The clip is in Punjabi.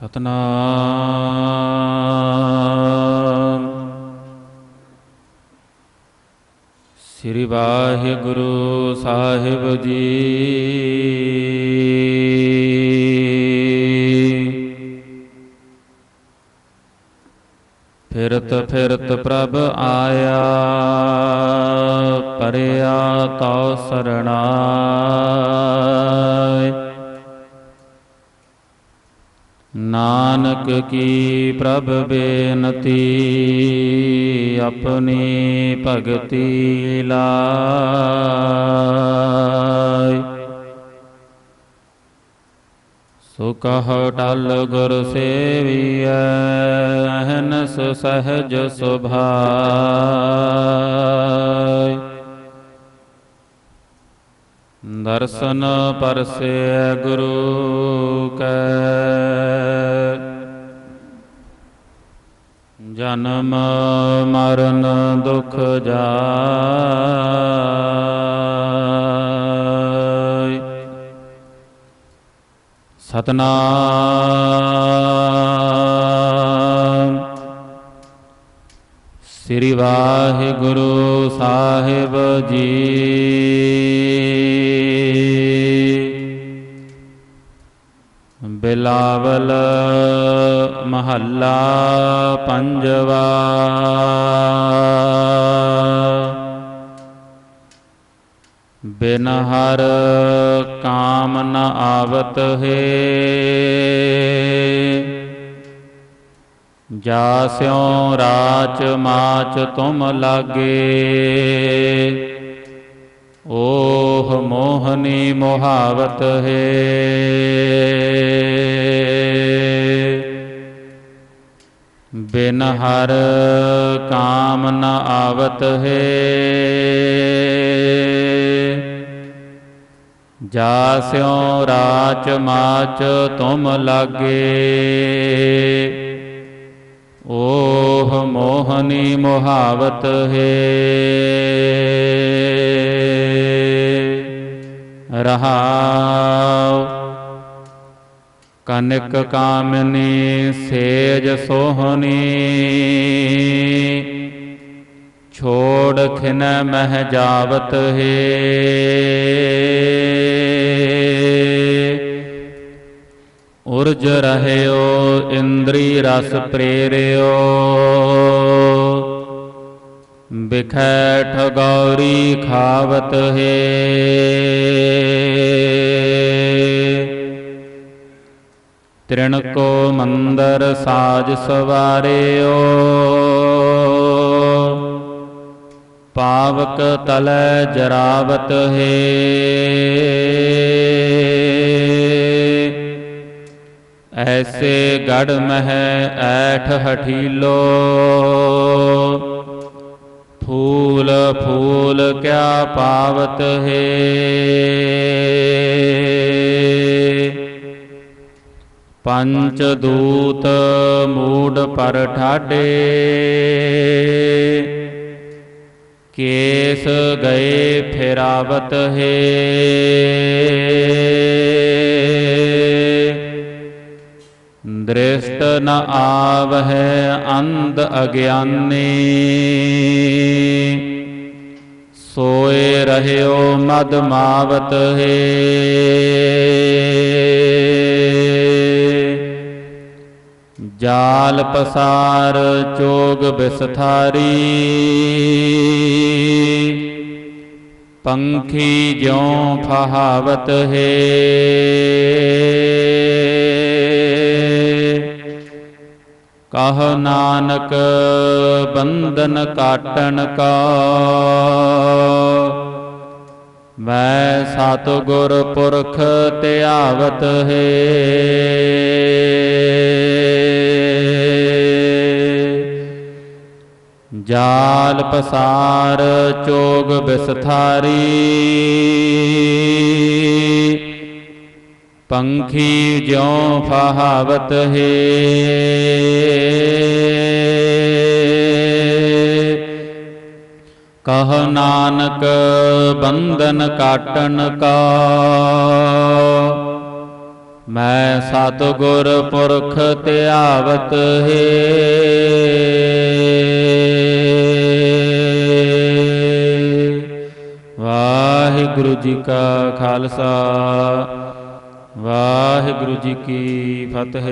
ਸਤਨਾਮ ਸ੍ਰੀ ਵਾਹਿਗੁਰੂ ਸਾਹਿਬ ਜੀ ਫਿਰਤ ਫਿਰਤ ਪ੍ਰਭ ਆਇਆ ਪਰਿਆ ਤਉ ਸਰਣਾਏ ਨਾਨਕ ਕੀ ਪ੍ਰਭ ਬੇਨਤੀ, ਆਪਣੀ ਭਗਤੀ ਲਾਇ ਸੋ ਕਹ ਟਲ ਗੁਰ ਸੇਵੀਐ ਅਹਨਸ ਸਹਜ ਸੁਭਾਇ ਦਰਸ਼ਨ ਪਰਸੇ ਗੁਰੂ ਕੈ। ਜਨਮ ਮਰਨ ਦੁਖ ਜਾਇ ਸਤਨਾਮ ਸ੍ਰੀ ਵਾਹਿਗੁਰੂ ਸਾਹਿਬ ਜੀ। ਬਿਲਾਵਲ ਮਹੱਲਾ ਪੰਜਵਾ। ਬਿਨ ਹਰ ਕਾਮ ਨ ਆਵਤ ਹੈ। ਜਾ ਸਿਉ ਰਾਚ ਮਾਚ ਤੁਮ ਲਾਗੇ। ਓਹ ਮੋਹਨੀ ਮੋਹਾਵਤ ਹੈ। ਬਿਨ ਹਰ ਕਾਮ ਨ ਆਵਤ ਹੈ। ਜਾ ਸਿਉ ਰਾਚ ਮਾਚ ਤੁਮ ਲਾਗੇ। ਓਹ ਮੋਹਨੀ ਮੁਹਾਵਤ ਹੈ। ਰਹਾਉ। ਕਨਕ ਕਾਮਨੀ ਸੇਜ ਸੋਹਨੀ ਛੋੜ ਖਿਨ ਮਹਿ ਜਾਵਤ ਹੈ। ਉਰਜ ਰਹਿਓ ਇੰਦਰੀ ਰਸ ਪ੍ਰੇਰਿਓ ਬਿਖੈ ਠਗੌਰੀ ਖਾਵਤ ਹੈ ਤ੍ਰਿਣ ਕੋ ਮੰਦਰ ਸਾਜ ਸਵਾਰਿਓ ਪਾਵਕ ਤਲੈ ਜਰਾਵਤ ਹੈ ऐसे गढ़ मह ऐठ हठीलो। फूल फूल क्या पावत है? पंचदूत मूड पर ठाडे केस गए फिरावत है? ਦ੍ਰਿਸ਼ਟ ਨ ਆਵਹਿ ਅੰਧ ਅਗਿਆਨੀ। ਸੋਏ ਰਹਿਓ ਮਦ ਮਾਵਤ ਹੈ। ਜਾਲ ਪਸਾਰ ਚੋਗ ਬਿਸਥਾਰੀ। ਪੰਖੀ ਜਿਉ ਫਹਾਵਤ ਹੈ। ਕਹ ਨਾਨਕ ਬੰਧਨ ਕਾਟਣ ਕਾ। ਮੈਂ ਸਤਿਗੁਰ ਪੁਰਖ ਧਿਆਵਤ ਹੈ। ਜਾਲ ਪਸਾਰ ਚੋਗ ਬਿਸਥਾਰੀ। ਪੰਖੀ ਜਿਉ ਫਹਾਵਤ ਹੈ। ਕਹ ਨਾਨਕ ਬੰਧਨ ਕਾਟਣ ਕਾ। ਮੈਂ ਸਤਿਗੁਰ ਪੁਰਖ ਧਿਆਵਤ ਹੈ। ਵਾਹਿਗੁਰੂ ਜੀ ਕਾ ਖਾਲਸਾ। ਵਾਹਿਗੁਰੂ ਜੀ ਕੀ ਫਤਿਹ।